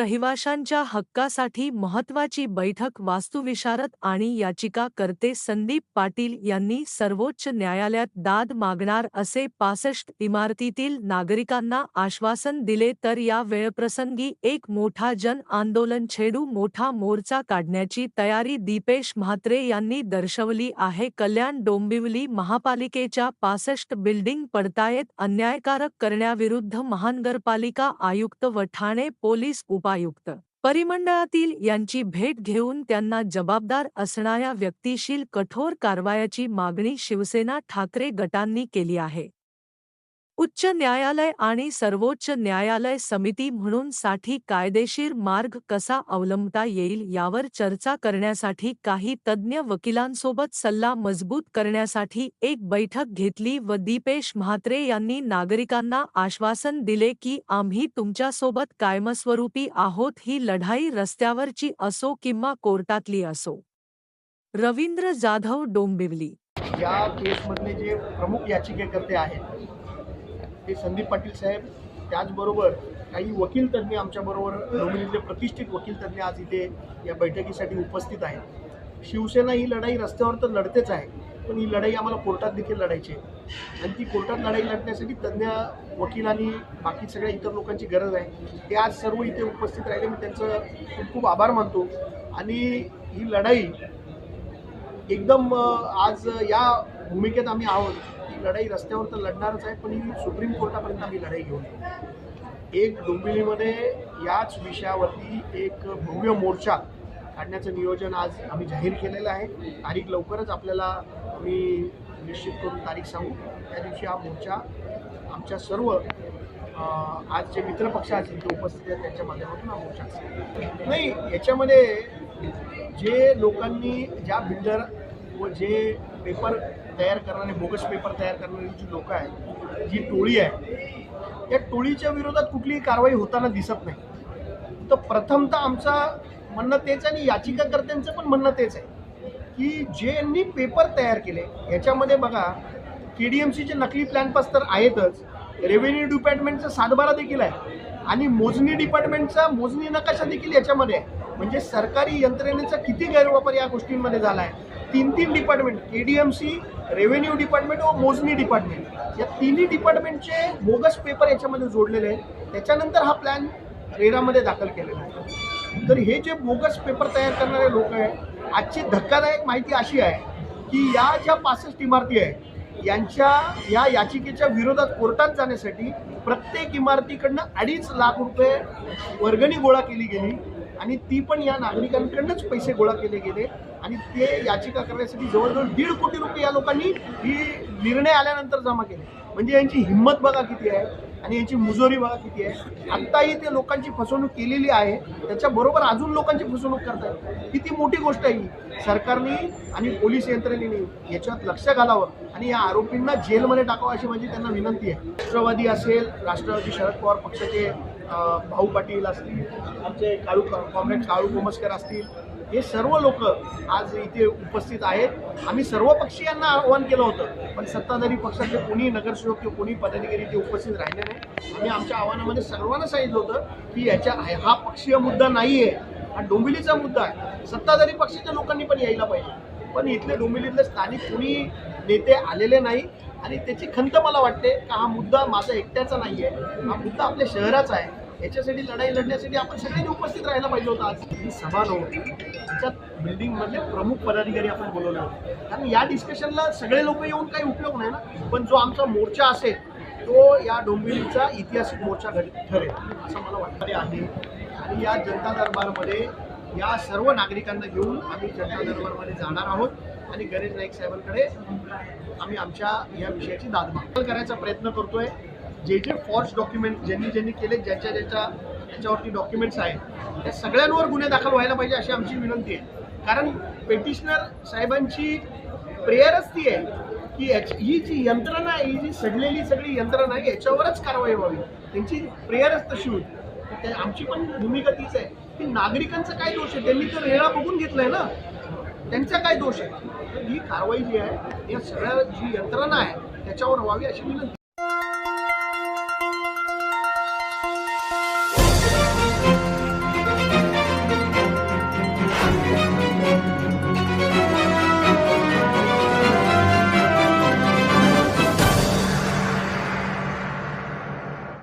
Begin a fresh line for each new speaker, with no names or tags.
रहिवाशांच्या हक्कासाठी महत्वाची बैठक वास्तुविशारद आणि याचिकाकर्ते संदीप पाटील यांनी सर्वोच्च न्यायालयात दाद मागणार असे पासष्ट इमारतीतील नागरिकांना आश्वासन दिले तर या वेळप्रसंगी एक मोठा जन आंदोलन छेडू मोठा मोर्चा काढण्याची तयारी दीपेश म्हात्रे यांनी दर्शवली आहे. कल्याण डोंबिवली महापालिकेच्या पासष्ट बिल्डिंग पडतायत अन्यायकारक करण्याविरुद्ध महानगरपालिका आयुक्त व ठाणे पोलीस उपायुक्त. परिमंडळातील यांची भेट घेऊन त्यांना जबाबदार असणाऱ्या व्यक्तीशील कठोर कारवायाची मागणी शिवसेना ठाकरे गटांनी केली आहे. उच्च न्यायालय आणि सर्वोच्च न्यायालय समिती म्हणून साठी कायदेशीर मार्ग कसा अवलंबता येईल यावर चर्चा करण्यासाठी काही तज्ज्ञ वकिलांसोबत सल्ला मजबूत करण्यासाठी एक बैठक घेतली व दीपेश म्हात्रे यांनी नागरिकांना आश्वासन दिले की आम्ही तुमच्यासोबत कायमस्वरूपी आहोत ही लढाई रस्त्यावरची असो किंवा कोर्टातली असो. रवींद्र जाधव डोंबिवली.
या केसमधले जे प्रमुख याचिकेकर्ते आहेत ते संदीप पाटील साहेब त्याचबरोबर काही वकील तज्ज्ञ आमच्याबरोबर डोंबिवलीतले प्रतिष्ठित वकील तज्ज्ञ आज इथे या बैठकीसाठी उपस्थित आहेत. शिवसेना ही लढाई रस्त्यावर तर लढतेच आहे पण ही लढाई आम्हाला कोर्टात देखील लढायची आहे. आणि ती कोर्टात लढाई लढण्यासाठी तज्ज्ञ वकील आणि बाकी सगळ्या इतर लोकांची गरज आहे. ते आज सर्व इथे उपस्थित राहिले. मी त्यांचं खूप खूप आभार मानतो. आणि ही लढाई एकदम आज या भूमिकेत आम्ही आहोत. लढाई रस्त्यावर तर लढणारच आहे पण ही सुप्रीम कोर्टापर्यंत आम्ही लढाई घेऊन एक डोंबिवलीमध्ये याच विषयावरती एक भव्य मोर्चा काढण्याचं नियोजन आज आम्ही जाहीर केलेलं आहे. तारीख लवकरच आपल्याला आम्ही निश्चित करून तारीख सांगू. त्या दिवशी हा मोर्चा आमच्या सर्व आज जे मित्रपक्ष असतील ते उपस्थित आहेत त्यांच्या माध्यमातून हा मोर्चा असेल. नाही याच्यामध्ये जे लोकांनी ज्या बिल्डर व जे पेपर तयार करणारे बोगस पेपर तयार करणारी जी लोकं आहेत जी टोळी आहे या टोळीच्या विरोधात कुठलीही कारवाई होताना दिसत नाही. तर प्रथमतः आमचा म्हणणं तेच आहे आणि याचिकाकर्त्यांचं पण म्हणणं तेच आहे की जे यांनी पेपर तयार केले याच्यामध्ये बघा के डी एम सीचे नकली प्लॅन पास तर आहेतच. रेव्हेन्यू डिपार्टमेंटचा सातबारा देखील आहे आणि मोजणी डिपार्टमेंटचा मोजणी नकाशा देखील याच्यामध्ये आहे. म्हणजे सरकारी यंत्रणेचा किती गैरवापर या गोष्टींमध्ये झाला आहे तीन तीन department K D M C revenue department व मोजणी डिपार्टमेंट या तिन्ही डिपार्टमेंटचे बोगस पेपर याच्यामध्ये जोडलेले आहेत. त्याच्यानंतर हा प्लॅन रेरामध्ये दाखल केलेला आहे. तर हे जे बोगस पेपर तयार करणारे लोक आहेत आजची धक्कादायक माहिती अशी आहे की या ज्या पासष्ट इमारती आहेत यांच्या या याचिकेच्या विरोधात कोर्टात जाण्यासाठी प्रत्येक इमारतीकडनं अडीच लाख रुपये वर्गणी गोळा केली गेली आणि ती पण या नागरिकांकडनंच पैसे गोळा केले गेले. आणि ते याचिका करण्यासाठी जवळजवळ दीड कोटी रुपये या लोकांनी ही निर्णय आल्यानंतर जमा केले. म्हणजे यांची हिंमत बघा किती आहे आणि यांची मुजोरी बघा किती आहे. आत्ताही ते लोकांची फसवणूक केलेली आहे. त्याच्याबरोबर अजून लोकांची फसवणूक करतात किती मोठी गोष्ट आहे ही. सरकारने आणि पोलीस यंत्रणेने याच्यात लक्ष घालावं आणि या आरोपींना जेलमध्ये टाकावं अशी माझी त्यांना विनंती आहे. राष्ट्रवादी असेल राष्ट्रवादी शरद पवार पक्षाचे भाऊ पाटील असतील आमचे काळू कॉम्रेड काळू कोमस्कर असतील हे सर्व लोक आज इथे उपस्थित आहेत. आम्ही सर्व पक्षीयांना आवाहन केलं होतं पण सत्ताधारी पक्षातले कोणी नगरसेवक किंवा कोणी पदाधिकारी ते उपस्थित राहिले नाही. आम्ही आमच्या आव्हानामध्ये सर्वांना सांगितलं होतं की याच्या हा पक्षीय मुद्दा नाही आहे हा डोंबिवलीचा मुद्दा आहे. सत्ताधारी पक्षाच्या लोकांनी पण यायला पाहिजे. पण इथले डोंबिवलीतले स्थानिक कोणी नेते आलेले नाही आणि त्याची खंत मला वाटते का हा मुद्दा माझा एकट्याचा नाही आहे हा मुद्दा आपल्या शहराचा आहे. याच्यासाठी लढाई लढण्यासाठी आपण सगळ्यांनी उपस्थित राहायला पाहिजे होतं आज. ही सभा नव्हती त्याच्यात बिल्डिंगमधले प्रमुख पदाधिकारी आपण बोलवले होते कारण या डिस्कशनला सगळे लोक येऊन काही उपयोग नाही ना. पण जो आमचा मोर्चा असेल तो या डोंबिवलीचा ऐतिहासिक मोर्चा घड- ठरेल असं मला वाटणारे आहे. आणि या जनता दरबारमध्ये या सर्व नागरिकांना घेऊन आम्ही जनता दरबारमध्ये जाणार आहोत. आणि गणेश नाईक साहेबांकडे आम्ही आमच्या या विषयाची दाद मागणी करायचा प्रयत्न करतोय. जे जे फॉर्ज डॉक्युमेंट ज्यांनी ज्यांनी केले ज्याच्या ज्याच्या त्याच्यावरती डॉक्युमेंट्स आहेत. त्या सगळ्यांवर गुन्हे दाखल व्हायला पाहिजे अशी आमची विनंती आहे. कारण पेटिशनर साहेबांची प्रेयरच ती आहे की याची- ही जी यंत्रणा आहे ही जी सडलेली सगळी यंत्रणा आहे याच्यावरच कारवाई व्हावी. त्यांची प्रेयरच तशी होती. आमची पण भूमिका तीच आहे की नागरिकांचा काय दोष आहे? त्यांनी तर रेळा बघून घेतलाय ना. त्यांचा काय दोष आहे? ही कारवाई जी आहे या सगळ्या जी यंत्रणा आहे त्याच्यावर व्हावी अशी विनंती.